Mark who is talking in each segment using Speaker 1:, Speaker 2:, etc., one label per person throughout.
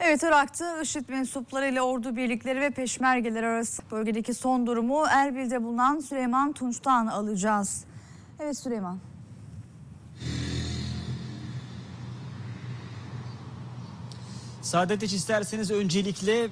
Speaker 1: Evet Irak'ta IŞİD mensupları ile ordu birlikleri ve peşmergeler arası bölgedeki son durumu Erbil'de bulunan Süleyman Tunç'tan alacağız. Evet Süleyman.
Speaker 2: Saadet isterseniz öncelikle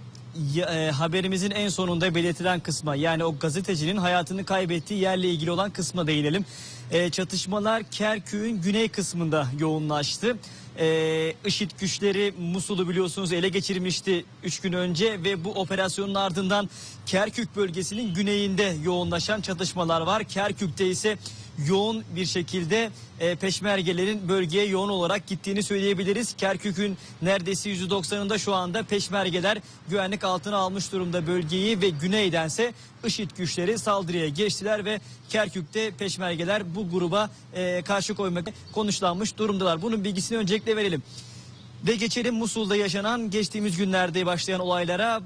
Speaker 2: e, haberimizin en sonunda belirtilen kısma yani o gazetecinin hayatını kaybettiği yerle ilgili olan kısma değinelim. E, çatışmalar Kerkük'ün güney kısmında yoğunlaştı. E, IŞİD güçleri Musul'u biliyorsunuz ele geçirmişti 3 gün önce ve bu operasyonun ardından Kerkük bölgesinin güneyinde yoğunlaşan çatışmalar var. Kerkük'te ise yoğun bir şekilde e, peşmergelerin bölgeye yoğun olarak gittiğini söyleyebiliriz. Kerkük'ün neredeyse %90'ında şu anda peşmergeler güvenlik altına almış durumda bölgeyi ve güneydense IŞİD güçleri saldırıya geçtiler ve Kerkük'te peşmergeler bu gruba e, karşı koymak konuşlanmış durumdalar. Bunun bilgisini öncelikle verelim. Ve geçelim Musul'da yaşanan geçtiğimiz günlerde başlayan olaylara.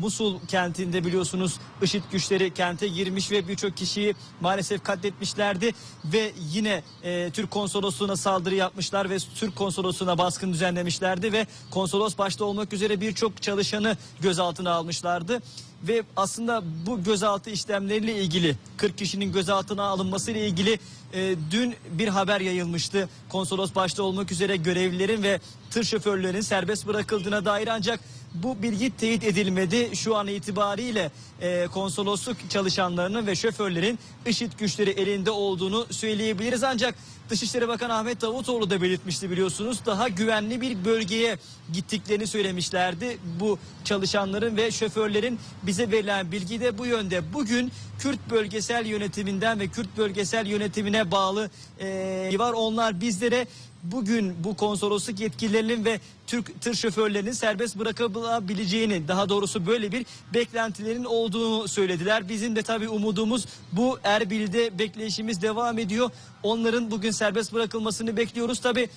Speaker 2: Musul kentinde biliyorsunuz IŞİD güçleri kente girmiş ve birçok kişiyi maalesef katletmişlerdi. Ve yine e, Türk konsolosluğuna saldırı yapmışlar ve Türk konsolosluğuna baskın düzenlemişlerdi. Ve konsolos başta olmak üzere birçok çalışanı gözaltına almışlardı. Ve aslında bu gözaltı işlemleriyle ilgili 40 kişinin gözaltına alınması ile ilgili e, dün bir haber yayılmıştı. Konsolos başta olmak üzere görevlilerin ve tır şoförlerinin serbest bırakıldığına dair ancak bu bilgi teyit edilmedi. Şu an itibariyle e, konsolosluk çalışanlarının ve şoförlerin IŞİD güçleri elinde olduğunu söyleyebiliriz. Ancak Dışişleri Bakanı Ahmet Davutoğlu da belirtmişti biliyorsunuz. Daha güvenli bir bölgeye gittiklerini söylemişlerdi. Bu çalışanların ve şoförlerin bize verilen bilgi de bu yönde. Bugün Kürt bölgesel yönetiminden ve Kürt bölgesel yönetimine bağlı e, var. Onlar bizlere bugün bu konsolosluk yetkililerinin ve Türk tır şoförlerinin serbest bırakılabileceğini daha doğrusu böyle bir beklentilerin olduğunu söylediler. Bizim de tabii umudumuz bu Erbil'de bekleyişimiz devam ediyor. Onların bugün serbest bırakılmasını bekliyoruz. Tabii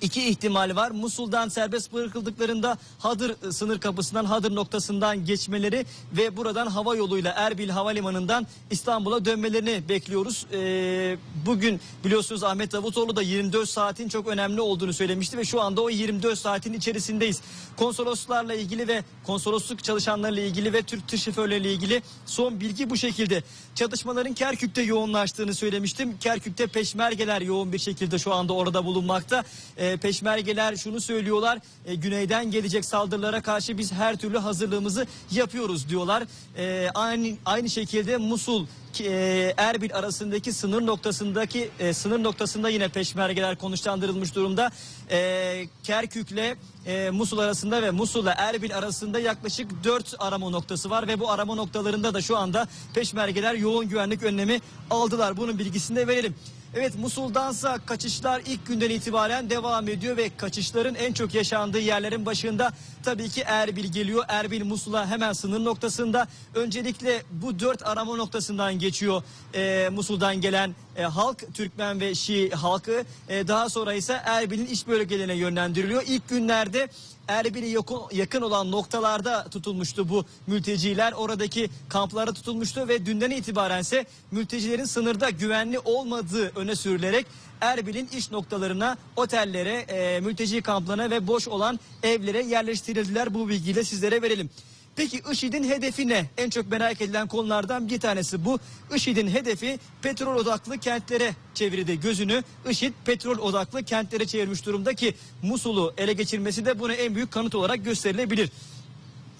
Speaker 2: İki ihtimal var. Musul'dan serbest bırakıldıklarında Hadır sınır kapısından Hadır noktasından geçmeleri ve buradan hava yoluyla Erbil Havalimanı'ndan İstanbul'a dönmelerini bekliyoruz. Ee, bugün biliyorsunuz Ahmet Davutoğlu da 24 saatin çok önemli olduğunu söylemişti ve şu anda o 24 saatin içerisindeyiz. Konsoloslarla ilgili ve konsolosluk çalışanlarıyla ilgili ve Türk tır şoförleriyle ilgili son bilgi bu şekilde. Çatışmaların Kerkük'te yoğunlaştığını söylemiştim. Kerkük'te peşmergeler yoğun bir şekilde şu anda orada bulunmakta. Ee, peşmergeler şunu söylüyorlar. e, güneyden gelecek saldırılara karşı biz her türlü hazırlığımızı yapıyoruz diyorlar. Ee, aynı aynı şekilde Musul e, Erbil arasındaki sınır noktasındaki e, sınır noktasında yine peşmergeler konuşlandırılmış durumda. E, Kerkük'le e, Musul arasında ve Musul'la Erbil arasında yaklaşık 4 arama noktası var ve bu arama noktalarında da şu anda peşmergeler yoğun güvenlik önlemi aldılar. Bunun bilgisini de verelim. Evet Musul'dansa kaçışlar ilk günden itibaren devam ediyor ve kaçışların en çok yaşandığı yerlerin başında tabii ki Erbil geliyor. Erbil Musul'a hemen sınır noktasında. Öncelikle bu dört arama noktasından geçiyor e, Musul'dan gelen e, halk, Türkmen ve Şii halkı. E, daha sonra ise Erbil'in iç bölgelerine yönlendiriliyor. İlk günlerde Erbil'e yakın, olan noktalarda tutulmuştu bu mülteciler. Oradaki kamplara tutulmuştu ve dünden itibaren ise mültecilerin sınırda güvenli olmadığı öne sürülerek Erbil'in iş noktalarına, otellere, e, mülteci kamplarına ve boş olan evlere yerleştirildiler. Bu bilgiyi de sizlere verelim. Peki IŞİD'in hedefi ne? En çok merak edilen konulardan bir tanesi bu. IŞİD'in hedefi petrol odaklı kentlere çevirdi gözünü. IŞİD petrol odaklı kentlere çevirmiş durumda ki Musul'u ele geçirmesi de buna en büyük kanıt olarak gösterilebilir.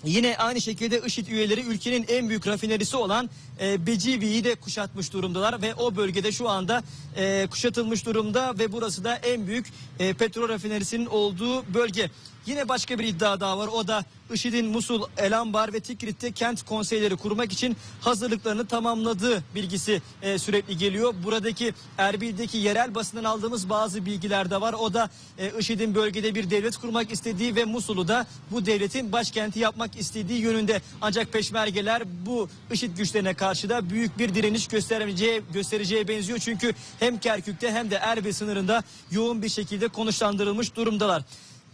Speaker 2: Yine aynı şekilde IŞİD üyeleri ülkenin en büyük rafinerisi olan e, Becivi'yi de kuşatmış durumdalar ve o bölgede şu anda e, kuşatılmış durumda ve burası da en büyük e, petrol rafinerisinin olduğu bölge. Yine başka bir iddia daha var o da IŞİD'in Musul, Elambar ve Tikrit'te kent konseyleri kurmak için hazırlıklarını tamamladığı bilgisi e, sürekli geliyor. Buradaki Erbil'deki yerel basından aldığımız bazı bilgiler de var. O da e, IŞİD'in bölgede bir devlet kurmak istediği ve Musul'u da bu devletin başkenti yapmak istediği yönünde. Ancak peşmergeler bu IŞİD güçlerine karşı da büyük bir direniş göstereceği, göstereceği benziyor. Çünkü hem Kerkük'te hem de Erbil sınırında yoğun bir şekilde konuşlandırılmış durumdalar.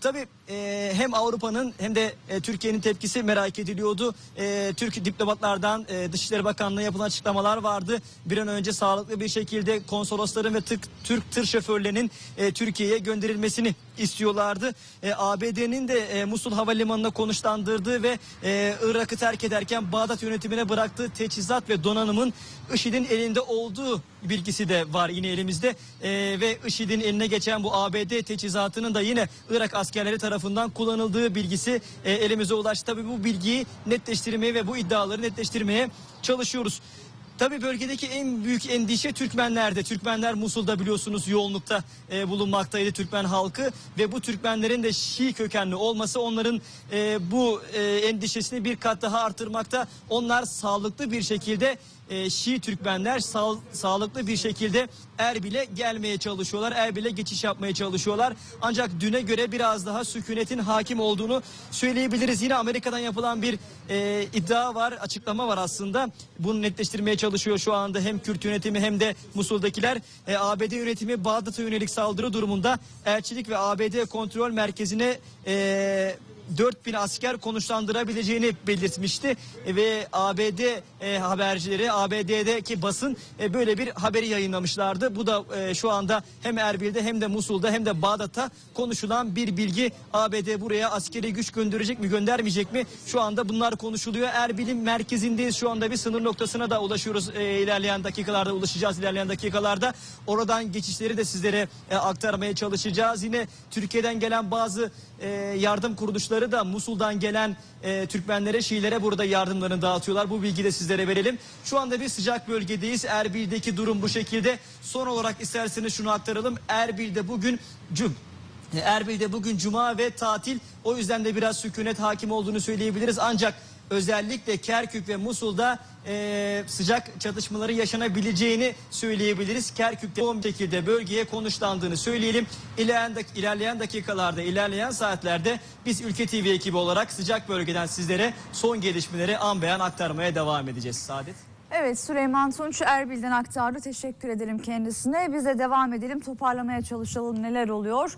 Speaker 2: Tabii e, hem Avrupa'nın hem de e, Türkiye'nin tepkisi merak ediliyordu. E, Türk diplomatlardan e, Dışişleri Bakanlığı'na yapılan açıklamalar vardı. Bir an önce sağlıklı bir şekilde konsolosların ve Türk, Türk tır şoförlerinin e, Türkiye'ye gönderilmesini istiyorlardı. E, ABD'nin de e, Musul Havalimanı'na konuşlandırdığı ve e, Irak'ı terk ederken Bağdat yönetimine bıraktığı teçhizat ve donanımın IŞİD'in elinde olduğu bilgisi de var yine elimizde. E, ve IŞİD'in eline geçen bu ABD teçhizatının da yine Irak askerleri tarafından kullanıldığı bilgisi e, elimize ulaştı. Tabii bu bilgiyi netleştirmeye ve bu iddiaları netleştirmeye çalışıyoruz. Tabii bölgedeki en büyük endişe Türkmenlerde. Türkmenler Musul'da biliyorsunuz yoğunlukta e, bulunmaktaydı Türkmen halkı ve bu Türkmenlerin de Şii kökenli olması onların e, bu e, endişesini bir kat daha artırmakta. Onlar sağlıklı bir şekilde e, Şii Türkmenler sağ- sağlıklı bir şekilde Erbil'e gelmeye çalışıyorlar. Erbil'e geçiş yapmaya çalışıyorlar. Ancak düne göre biraz daha sükunetin hakim olduğunu söyleyebiliriz. Yine Amerika'dan yapılan bir e, iddia var, açıklama var aslında. Bunu netleştirmeye çalışıyor şu anda hem Kürt yönetimi hem de Musul'dakiler. E, ABD yönetimi Bağdat'a yönelik saldırı durumunda elçilik ve ABD kontrol merkezine e, 4000 asker konuşlandırabileceğini belirtmişti E, ve ABD e, habercileri ABD'deki basın e, böyle bir haberi yayınlamışlardı. Bu da şu anda hem Erbil'de hem de Musul'da hem de Bağdat'ta konuşulan bir bilgi. ABD buraya askeri güç gönderecek mi göndermeyecek mi? Şu anda bunlar konuşuluyor. Erbil'in merkezindeyiz. Şu anda bir sınır noktasına da ulaşıyoruz. E, ilerleyen dakikalarda ulaşacağız ilerleyen dakikalarda. Oradan geçişleri de sizlere aktarmaya çalışacağız. Yine Türkiye'den gelen bazı yardım kuruluşları da Musul'dan gelen e, Türkmenlere, Şiilere burada yardımlarını dağıtıyorlar. Bu bilgiyi de sizlere verelim. Şu anda bir sıcak bölgedeyiz. Erbil'deki durum bu şekilde. Son olarak isterseniz şunu aktaralım. Erbil'de bugün cum e, Erbil'de bugün cuma ve tatil. O yüzden de biraz sükunet hakim olduğunu söyleyebiliriz. Ancak özellikle Kerkük ve Musul'da e, sıcak çatışmaları yaşanabileceğini söyleyebiliriz. Kerkük'te bu şekilde bölgeye konuşlandığını söyleyelim. İlerleyen, ilerleyen dakikalarda, ilerleyen saatlerde biz Ülke TV ekibi olarak sıcak bölgeden sizlere son gelişmeleri an beyan aktarmaya devam edeceğiz. Saadet.
Speaker 1: Evet Süleyman Tunç Erbil'den aktardı. Teşekkür edelim kendisine. Biz de devam edelim. Toparlamaya çalışalım neler oluyor.